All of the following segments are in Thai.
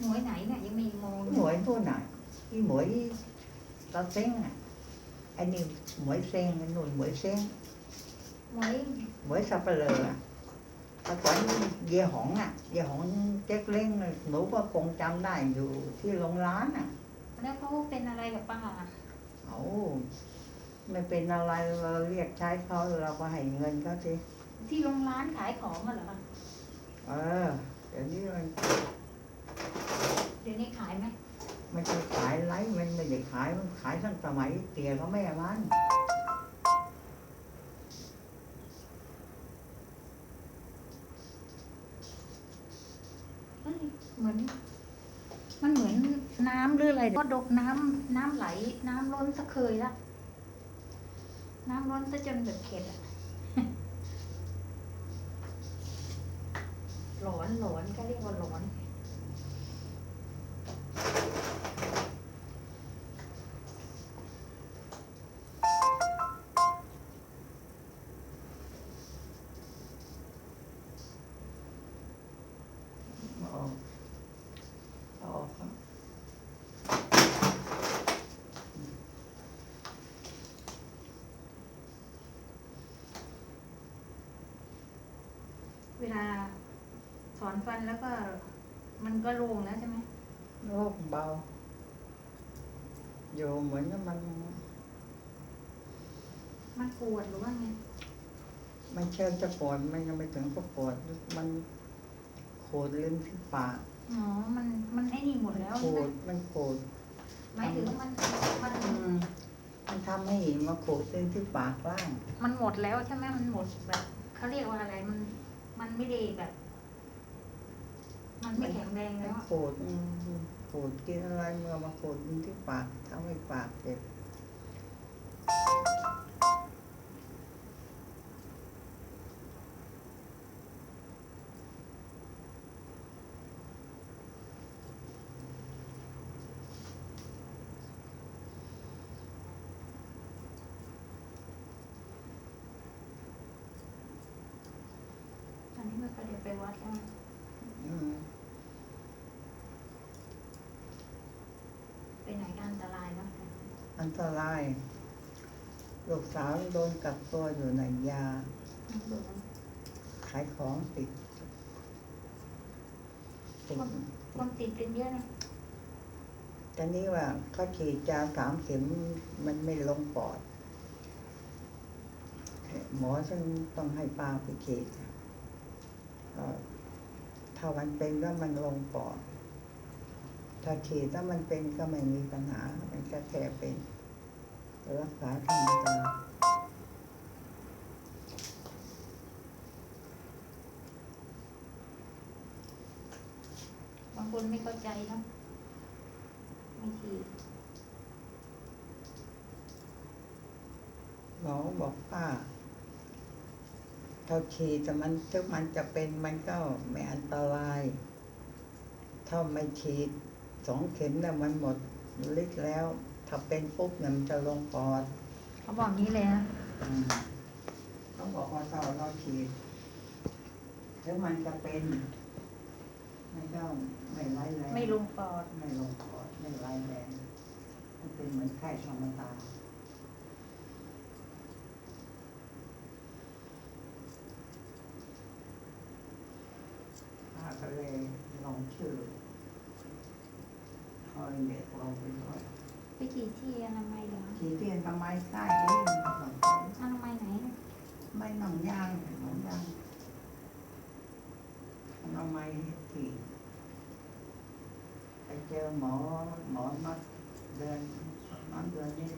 หน่วยไหนเนี่ยยังไม่มองหมวยตัวไหนที่หมวยตาเซ้งอะไอ้นี่หมวยเซ้งไอ้นู่นหมวยเซ้งหน่วยหมวยสับเปลืออะแต่ก่อนเย่หงอะเย่หงเจ๊กเล้งน่ะหนูก็คงจำได้อยู่ที่โรงร้านอะ แล้วเขาเป็นอะไรกับป้าอะเอาไม่เป็นอะไรเราเรียกใช้เขาเราก็ให้เงินเขาสิที่โรงร้านขายของอะเหรอเออเดี๋ยวนี้มัน เดี๋ยวนี้ขายไหมไม่ใช่ขายไลฟ์มันไม่ได้ขายมันขายตั้งสมัยเตี๋ยเขาแม่มันเอ้ยเหมือน มันเหมือนน้ำหรืออะไรก็ดกน้ำน้ำไหล น้ำล้นสะเคยละ น้ำล้นซะจนแบบเข็ดอะ หลอนหลอนก็เรียกว่าหลอน ฟันแล้วก็ มันก็โล่งแล้วใช่ไหมโรคเบา อยู่เหมือนกับมัน มันปวดหรือว่าไงมันเชิญจะปวดมันยังไม่ถึงก็ปวดมันโขดลิ้นที่ปากอ๋อ มันมันไอ้นี่หมดแล้วโขใช่ไหมดมันโขดหมายถึงมันมันอืมมันทำให้มาโขดลิ้นที่ปากล่าง มันหมดแล้วใช่ไหมมันหมดแบบเขาเรียกว่าอะไรมันมันไม่ได้แบบ มันไม่แข็งแรงมัแล้นวอะโขดอืมโขดกินอะไรเมื่อมาโขดลิ้นที่ปากทำให้ปากเจ็บตอนนี้ไม่ค่อยได้ไปวัดแล้ว อืม ไปไหนก็อันตรายเนาะ อั นตราย ลูกสาวโดนกักตัวอยู่ในยา ขายของติดติดคนติดกันเยอะนะตอนนี้ว่าเขาฉีดยาสามเข็มมันไม่ลงปอด หมอฉันต้องให้ป้าไปฉีดเอ่อถ้ามันเป็นแล้วมันลงปอด ถ้าฉีดถ้ามันเป็นก็ไม่มีปัญหา มันก็แค่เป็น รักษาธรรมดาบางคนไม่เข้าใจเนาะไม่ฉีดหมอบอกป้าถ้าฉีดแต่มันถ้ามันจะเป็นมันก็ไม่อันตราย ถ้าไม่ฉีดสองเข็มเนี่ยมันหมดฤทธิ์แล้ว ถ้าเป็นปุ๊บเนี่ยมันจะลงปอดเขาบอกนี้เลยนะอืมเขาบอกว่าถ้าเราฉีดถึงมันจะเป็นมันก็ไม่ร้ายแรงไม่ลงปอดไม่ลงปอดไม่ร้ายแรงมันเป็นเหมือนไข้ธรรมดาป้าก็เลยลองชื่อคอยเด็กลองไปด้วย ไปฉีดที่อนามัยเหรอฉีดเตียนทำไมใต้นี่มันก็ต้องใช้อนามัยไหนนะไม่หนังยางหนังยางทำไมที่ไปเจอหมอหมอนัดเดือนนัดเดือนนี้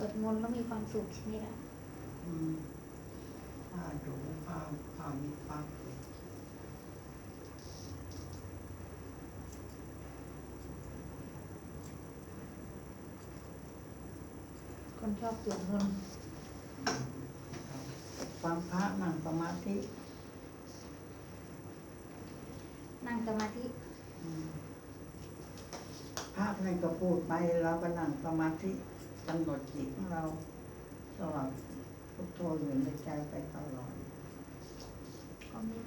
วดมนต์แล้วมีความสุขใช่ไหมล่ะอืมผ้าดูผ้าผ้ามีผ้าคนชอบสวดมนต์ฟังพระนั่งสมาธิ นั่งสมาธิอืมพระท่านก็พูดไปเราก็นั่งสมาธิ กำหนดจิตของเราตลอดพุทโธอยู่ในใจไปตลอดก็มี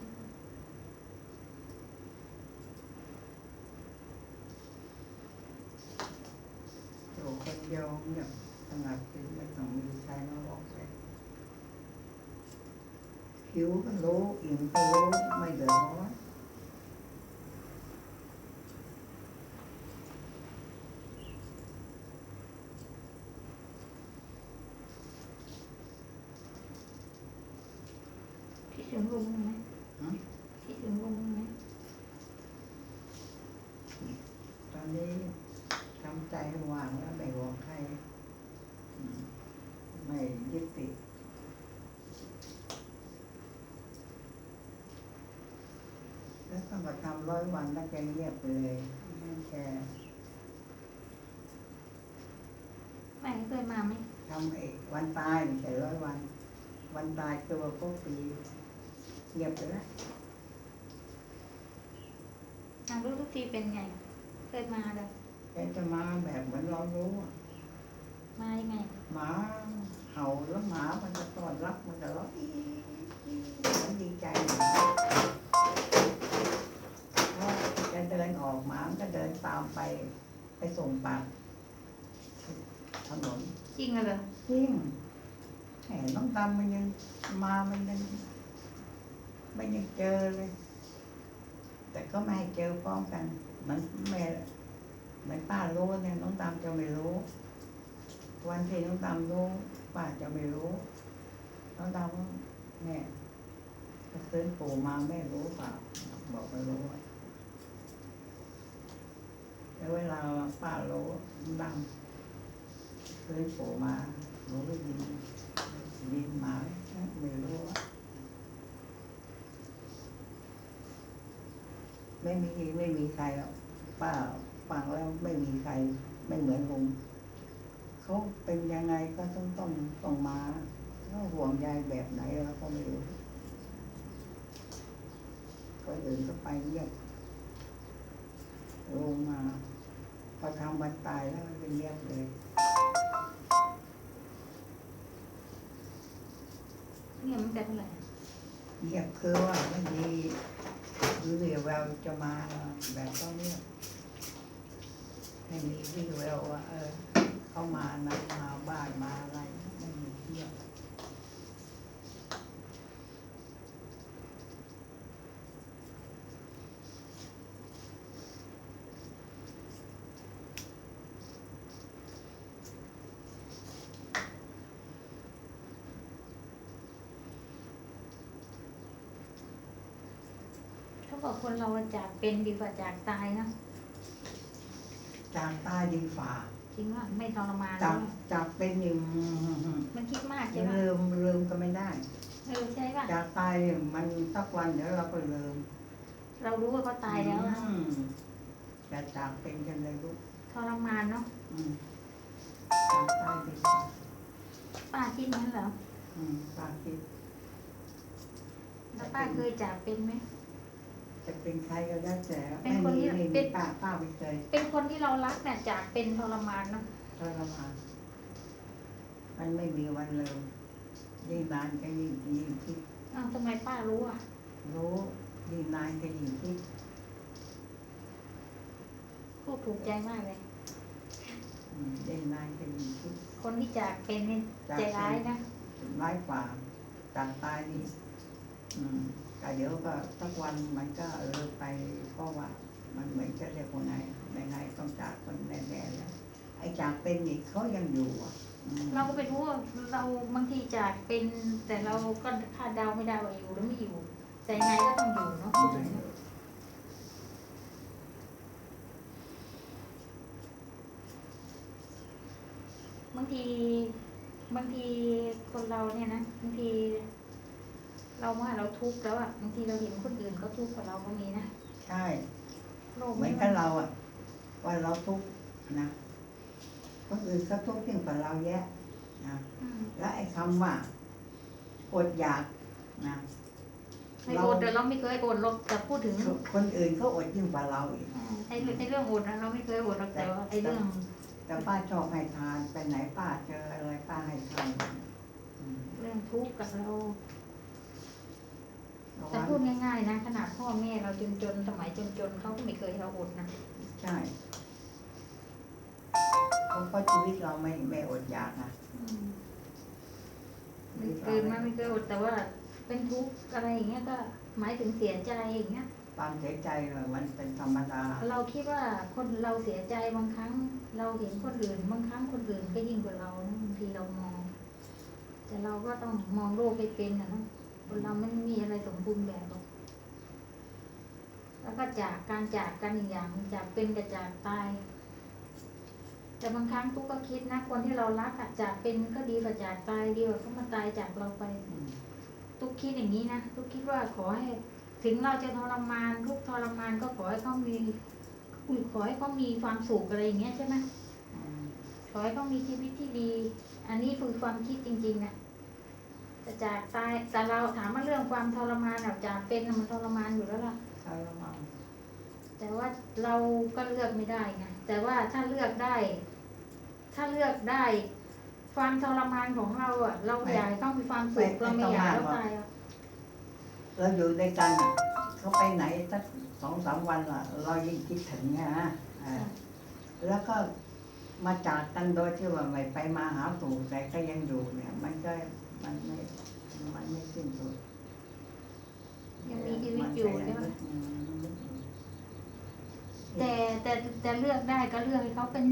อยู่คนเดียวเนี่ยสงัดจิตไม่ต้องมีใครมาบอกเลยหิวก็รู้อิ่มก็รู้ไม่เดือดร้อน คิดถึงลุงไหม อืม คิดถึงลุงไหม ตอนนี้ทำใจให้ว่างแล้วไม่ห่วงใครอืมไม่ยึดติดแล้วต้องมาทำร้อยวันแล้วแกเงียบไปเลยไม่แกแม่เคยมาไหมทำไอ้วันตายไม่ใช่ร้อยวัน วันตายตัวก็ปีเงียบไปแล้วนางรู้ทุกทีเป็นไง เคยมาเลย แกจะมาแบบเหมือนเรารู้อะมายังไงหมาเห่าแล้วหมามันจะต้อนรับมันจะร้องอีอีมันดีใจถ้าจะเดินออกหมามันก็เดินตามไปไปส่งปากถนนจริงเหรอจริงแหมน้องตามมันยังมามันยังมันยังเจอเลย แต่ก็ไม่ให้เจอพร้อมกัน มันแม่ เหมือนป้ารู้เนี่ยน้องตามจะไม่รู้ วันที่น้องตามรู้ป้าจะไม่รู้น้องตามว่าแม่จะซื้อปู่มาแม่รู้เปล่าบอกไม่รู้แล้วเวลาป้ารู้ดังซื้อปู่มารู้ได้ยินยินมาไม่รู้ไม่มีไม่มีใครหรอกป้า ฟังแล้วไม่มีใครไม่เหมือนลุงเขาเป็นยังไงก็ต้องต้องต้องมาแล้วห่วงใยแบบไหนเราก็ไม่รู้ก็เดินก็ไปเงียบลงมา พอทำวันตายแล้วมันเงียบเลยเนี่ยมันแต่เท่าไหร่เงียบคือว่าไม่มีวิวแววจะมาแบบก็เงียบ ไม่มีวิวแววว่าเออเข้ามานะมาบ้านมาอะไรไม่มีเงียบเขาบอกคนเราจากเป็นดีกว่าจากตายนะ จากตายดีฝ่าจริงว่าไม่ทรมานจากนะจากเป็นอยู่มันคิดมากใช่ยังไหมลืมลืมก็ไม่ได้เออใช่ป่ะจากตายเนี่ยมันสักวันเดี๋ยวเราก็ลืม เรารู้ว่าเขาตายแล้วนะอืมแต่จากเป็นกันเลยลูกทรมานเนาะอืมจากตายดีฝ่าป้าคิดงั้นเหรออืมป้าคิดแล้วป้าเคยจากเป็นไหม จะเป็นใครก็ได้แต่เป็ไม่นคนมีที่ไม่เป็มีนป้าป้าไม่เคยเป็นคนที่เรารักเนี่ยจากเป็นทรมานเนาะทรมานมันไม่มีวันลืมยิ่งนานก็ยิ่งยิ่งคิดอ้าวทำไมป้ารู้อะ รู้ยิ่งนานก็ยิ่งคิดพูดถูกใจมากเลยอืมยิ่งนานก็ยิ่งคิดคนที่จากเป็นนี่จากใจร้ายนะร้ายกว่าจากตายนี่อืม แต่เดี๋ยวก็สักวันมันก็เออไปเพราะว่า มันเหมือนจะเรียกว่าไงไหนต้องจากคนแน่ๆแล้วไอ้จากเป็นอีกเขายังอยู่อะเราก็ไปรู้ว่าเราบางทีจากเป็นแต่เราก็คาดเดาไม่ได้ว่าอยู่หรือไม่อยู่ แต่ยังไงก็ต้องอยู่เนาะบางทีบางทีคนเราเนี่ยนะบางที เราว่าเราทุกข์แล้วอะบางทีเราเห็นคนอื่นเขาทุกข์กับเราก็มีนะใช่โลกเหมือนกับเราอะ ว่าเราทุกข์นะคนอื่นเขาทุกข์ยิ่งกว่าเราแยะนะอืมและไอ้คำว่าอดอยากนะไม่อดแต่เราไม่เคยอดหรอกแต่พูดถึง คนอื่นเขาอดยิ่งกว่าเราอีกอ่าไอ้เรื่องไอ้เรื่องอดนะเราไม่เคยอดหรอกแต่ว่าไอ้เรื่องแต่ป้าชอบให้ทานไปไหนป้าเจออะไรป้าให้ทานอืมเรื่องทุกข์กับเราระ แต่วังพูดง่ายๆนะขนาดพ่อแม่เราจนๆสมัยจนๆเขาก็ไม่เคยให้เราอดนะใช่เพราะเพราะชีวิตเราไม่ไม่อดอยากนะอืมไม่เกินมาไม่เคยอดแต่ว่าเป็นทุกข์อะไรอย่างเงี้ยก็หมายถึงเสียใจอย่างเงี้ยความเสียใจเลยมันเป็นธรรมดา เราคิดว่าคนเราเสียใจบางครั้ง เราเห็นคนอื่น บางครั้งคนอื่นก็ยิ่งกว่าเรานะบางทีเรามอง แต่เราก็ต้องมองโลกให้เป็นนะนะ คนเราไม่มีอะไรสมบูรณ์แบบหรอกแล้วก็จากการจากกันอีกอย่างจากเป็นกับจากตาย แต่บางครั้งตุ๊กก็คิดนะคนที่เรารักจากเป็นก็ดีกว่าจากตายดีกว่าเขามาตายจากเราไปตุ๊กคิดอย่างนี้นะตุ๊กคิดว่าขอให้ ถึงเราจะทรมานทุกทรมานก็ขอให้เขามีอุ้ยขอให้เขามีความสุขอะไรอย่างเงี้ยใช่ไหมขอให้เขามีชีวิตที่ดี อันนี้คือความคิดจริงๆนะ แต่จากตายแต่เราถามว่าเรื่องความทรมานอะจากเป็นมันทรมานอยู่แล้วล่ะใช่แล้วมั้งแต่ว่าเราก็เลือกไม่ได้ไงแต่ว่าถ้าเลือกได้ ถ้าเลือกได้ ความทรมานของเราอะ เราอยากให้เขามีความสุขเราไม่อยากเขาตายเราอยู่ด้วยกันเขาไปไหนสักสองสามวันล่ะ เรายิ่งคิดถึงนะอ่าแล้วก็มาจากกันโดยที่ว่าไม่ไปมาหาสู่แต่ก็ยังอยู่เนี่ย มันก็ มันไม่มันไม่สิ้นสุดยังมีชีวิตอยู่ใช่ไหมอืมแต่แต่แต่เลือกได้ก็เลือกให้เขาเป็น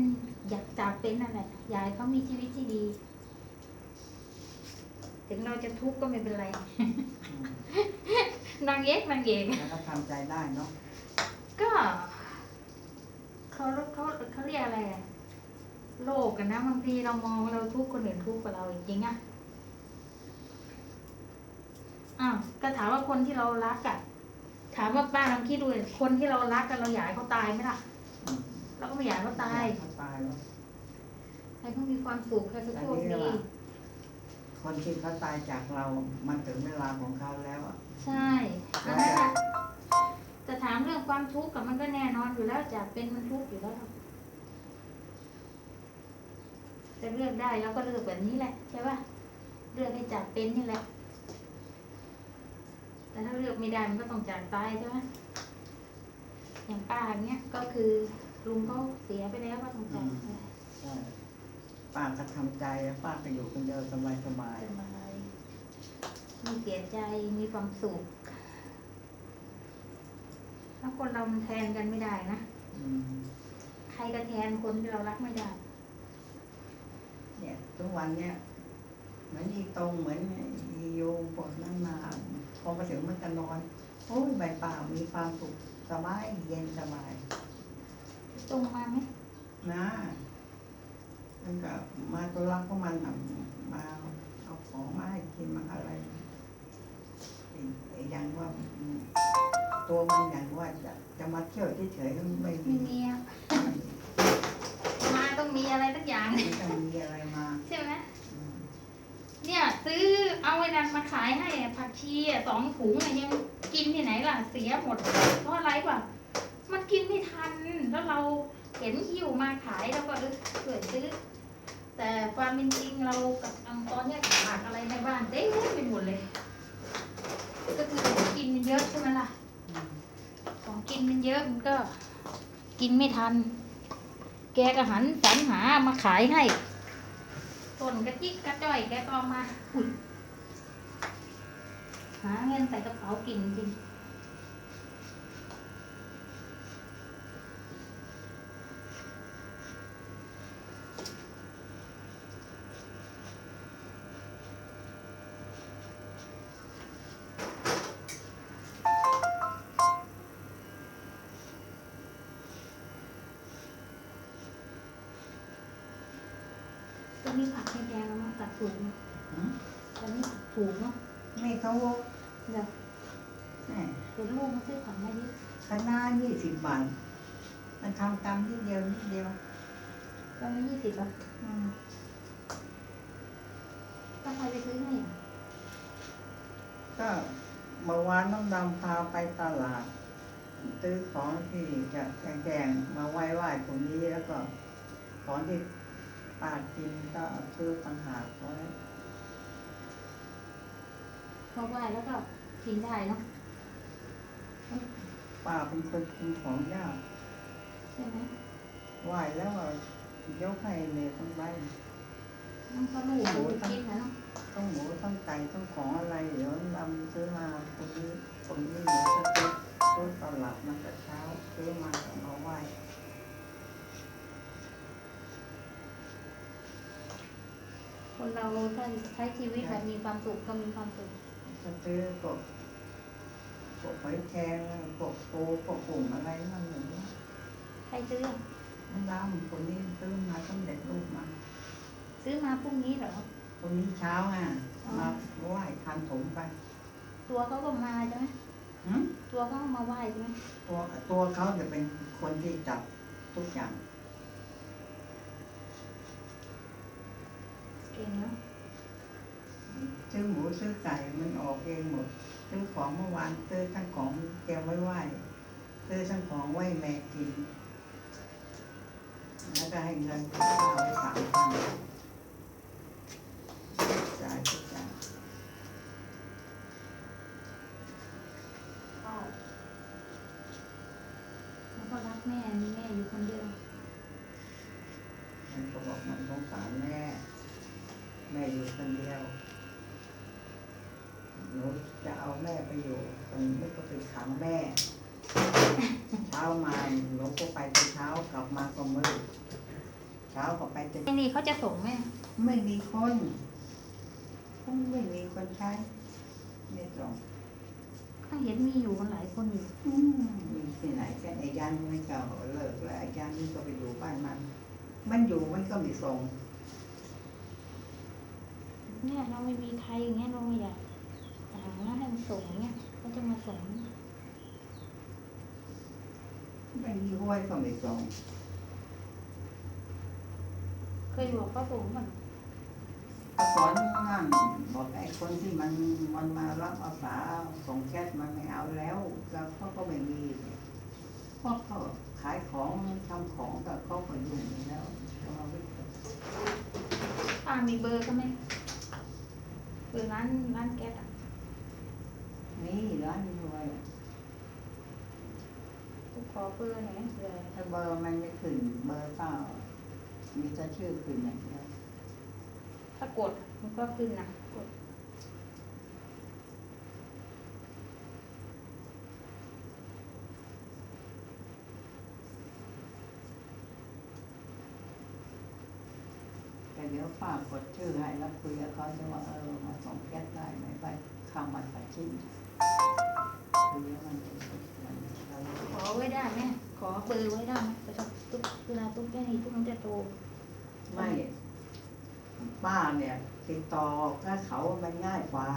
อยากจากเป็นนั่นแหละอยากให้เขามีชีวิตที่ดี ถึงเราจะทุกข์ก็ไม่เป็นไรอืมนางเอกนางเอกแล้วก็ทำใจได้เนาะก็เขาเขาเขาเรียกอะไรอะโลกกันนะบางทีเรามองเราทุกข์คนอื่นทุกข์กว่าเราจริงๆอะ อ้าวก็ถามว่าคนที่เรารักอะถามว่าป้าลองคิดดูดิคนที่เรารักกันเราอยากให้เขาตายไหมล่ะอืมเราก็ไม่อยากให้เขาตายเขาตายแล้วให้เขามีความสุขให้เขาโชคอันนี้ดีแหละคนที่เขาตายจากเรา มันถึงเวลาของเขาแล้วอะใช่อันนั้นอะแต่ถามเรื่องความทุกข์กับมันก็แน่นอนอยู่แล้วจากเป็นมันทุกข์อยู่แล้วจะเลือกได้แล้วก็เลือกแบบนี้แหละใช่ป่ะเลือกให้จากเป็นนี่แหละ แต่ถ้าเลือกไม่ได้มันก็ต้องจากตายใช่ไหมอย่างป้าเนี้ยก็คือลุงเขาเสียไปแล้วก็ต้องจากไปใช่ป้าก็ทำใจแล้วป้าก็อยู่คนเดียวสบายสบายสบายมีเสียใจมีความสุขแล้วคนเรามันแทนกันไม่ได้นะ ๆอืมใครก็แทนคนที่เรารักไม่ได้ เนี่ยทุกวันเนี่ยเหมือนอีตรงเหมือนอีโยมพวกนั้นมา พอมาถึงมันจะนอน โอ้ยใบเปล่ามีความสุขสบายเย็นสบายตรงมาไหมนะมันก็มาตัวรักของมันน่ะมาเอาของมาให้กินมาอะไรไอ้ไอ้อย่างว่าอืมตัวมันอย่างว่าจะจะมาเที่ยวเฉยๆก็ไม่ไม่มีมีอะมาต้องมีอะไรสักอย่างไม่ต้องมีอะไรมา ใช่ไหม อืม เนี่ยซื้อ เอาไอ้นั้นมาขายให้อะผักชีอะสองถุงอะยังกินที่ไหนล่ะเสียหมด เพราะอะไรวะมันกินไม่ทัน แล้วเราเห็นหิวมาขายแล้วก็เออเกิดซื้อ แต่ความเป็นจริงเรากับอังตอนเนี้ยขาดอะไรในบ้านเต็มไปหมดเลย ก็คือของกินมันเยอะใช่ไหมล่ะ ของกินมันเยอะมันก็ กินไม่ทัน แกก็หันสรรหามาขายให้ต้นกระจิกกระจ้อยแกก็เอามาอุ๊ย หาเงินใส่กระเป๋ากินจริงตรงนี้ผักไม่แพงแล้วมั้งตัดถูกเนาะหืมตอนนี้ถูกเนาะไม่เขาเดี๋ยวแหม่ เดี๋ยวลูกมาซื้อผักมาดิคณะยี่สิบบาทมันทำกรรมนิดเดียวนิดเดียวก็ไม่ยี่สิบอะอืมต้องใครไปซื้อให้อะก็เมื่อวานน้องดำพาไปตลาดซื้อของที่จะแพงๆมาไหว้ไหว้ตรงนี้แล้วก็ ของที่ป้ากินก็ซื้อต่างหากไว้ เพราะว่าแล้วก็กินได้เนาะ ป้าเป็นคนกินของยากใช่ไหมไหว้แล้วก็ยกให้เมย์คนไปน้องก็ลูกลูกคิดนะเนาะต้องหมูต้องไก่ต้องของอะไรเดี๋ยวดำซื้อมาตรงนี้ตรงนี้เดี๋ยวจะซื้อซื้อตลาดมาแต่เช้าซื้อมาก็มาไหว้คนเราถ้าใช้ชีวิตแบบมีความสุขก็มีความสุขจะซื้อพวก พวกหอยแครงพวกปูพวกปุ่มอะไรนั่นหนึ่งใครซื้อน้ำดำคนนี้ซื้อมาสำเร็จรูปมาซื้อมาพรุ่งนี้เหรอ คนนี้เช้าอะอ๋อมาไหว้ทานถมไปตัวเขาก็มาใช่ไหมหืมตัวเขาก็มาไหว้ใช่ไหมตัวตัวเขาจะเป็นคนที่จับทุกอย่าง เก่งเนาะ ซื้อหมูซื้อไก่มันออกเองหมด ซื้อของเมื่อวานซื้อทั้งของแกไว้ไหว้ซื้อทั้งของไหว้แม่กิน แล้วก็ให้เงินเขาไว้สามพันจ่ายทุกอย่าง ก็แล้วก็รักแม่มีแม่อยู่คนเดียว มันก็บอกมันสงสารแม่ แม่อยู่คนเดียวหนูจะเอาแม่ไปอยู่ตรงนี้ก็ไปขังแม่ เช้ามาหนูก็ไปแต่เช้ากลับมาก็มืดเช้า ก็ไปแต่ไอ้นี่เขาจะส่งแม่ไม่มีคนเขาไม่มีคนใช้ไม่ตรงถ้าเห็นมีอยู่กันหลายคนอยู่อืมมีที่ไหนกันไอ้ยันไม่เก่าเลิกแล้วไอ้ยันนี่ก็ไปอยู่บ้านมัน มันอยู่มันก็ไม่ส่งเนี่ยเราไม่มีใครอย่างเงี้ยเราไม่อยากหาให้มันส่งเนี่ยก็จะมาส่งไม่มีห้วยก็ไม่ส่ง เคยบอกเขาส่งมันถ้าสอนนั่นบอกไอ้คนที่มันมันมารับอาสาส่งแก๊สมันไม่เอาแล้วแล้วเขาก็ไม่มีเพราะเขาขายของทำของแต่เขาก็ยุ่งอยู่แล้วเราไม่ป้ามีเบอร์เขาไหมเบอร์ร้านร้านแก๊สอะนี่ร้านนี้รวยกูขอเบอร์หน่อยเผื่อถ้าเบอร์มันไม่ขึ้นเบอร์เปล่า มีแต่ชื่อขึ้นอย่างเดียวถ้ากดมันก็ขึ้นนะกดแต่เดี๋ยวฝากกดชื่อให้แล้วคุยกับเขาจะว่าเออมาส่งแก๊สได้ไหมไปข้ามมันปัดชิ้นคุยแล้วมันจะมันเราขอไว้ได้ไหมขอเบอร์ไว้ได้ไหมแต่ตุ๊กเวลาตุ๊กแค่นี้ตุ๊กมันจะโต ไม่ ป้าเนี่ย ติดต่อกับเขามันง่ายกว่า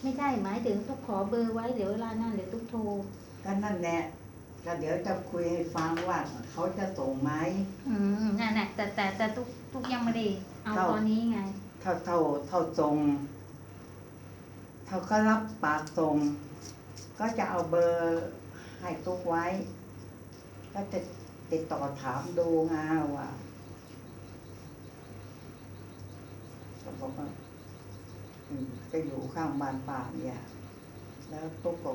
ไม่ใช่หมายถึงตุ๊กขอเบอร์ไว้เดี๋ยวเวลานั่นเดี๋ยวตุ๊กโทรก็นั่นแหละก็เดี๋ยวจะคุยให้ฟังว่าเขาจะส่งไหม อืมนั่นแหละแต่แต่แต่ตุ๊กตุ๊กยังไม่ได้เอาเท่า ตอนนี้ไง เท่าเท่าเท่าส่งเท่าก็รับปากส่งก็จะเอาเบอร์ให้ตุ๊กไว้ ก็จะติดต่อถามดูไงว่า ก็อกว่าอืมจะอยู่ข้างบ้านป้าเนี่ย แล้วตุ๊กก็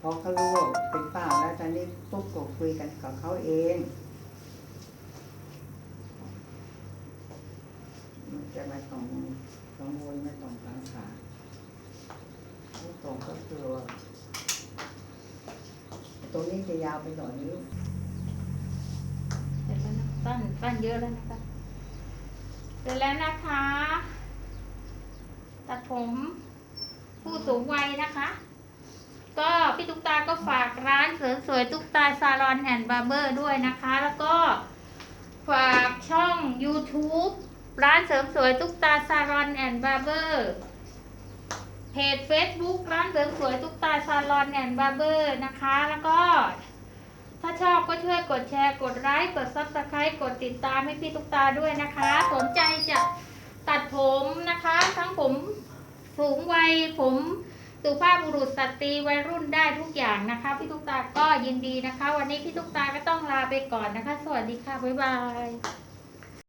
พอเขารู้ว่าเป็นป้าแล้วตอนนี้ตุ๊กก็คุยกันกับเขาเองมันจะไม่ต้องกังวลไม่ต้องกังขาทุกตรงก็คือว่าตรงนี้จะยาวไปหน่อยนิ้วเสร็จแล้วนะปั้นปั้นเยอะแล้วนะคะเสร็จแล้วนะคะ ตัดผมผู้สูงวัยนะคะ ก็พี่ตุ๊กตาก็ฝากร้านเสริมสวยตุ๊กตาซาลอนแอนด์บาร์เบอร์ด้วยนะคะ แล้วก็ฝากช่อง YouTube ร้านเสริมสวยตุ๊กตาซาลอนแอนด์บาร์เบอร์เพจ Facebook ร้านเสริมสวยตุ๊กตาซาลอนแอนด์บาร์เบอร์นะคะ แล้วก็ถ้าชอบก็ช่วยกดแชร์ กดไลค์ กด Subscribe กดติดตามให้พี่ตุ๊กตาด้วยนะคะ สนใจจะ ตัดผมนะคะ ทั้งผมสูงวัยผมสุภาพบุรุษสตรีวัยรุ่นได้ทุกอย่างนะคะ พี่ตุ๊กตาก็ยินดีนะคะ วันนี้พี่ตุ๊กตาก็ต้องลาไปก่อนนะคะ สวัสดีค่ะ บ๊ายบาย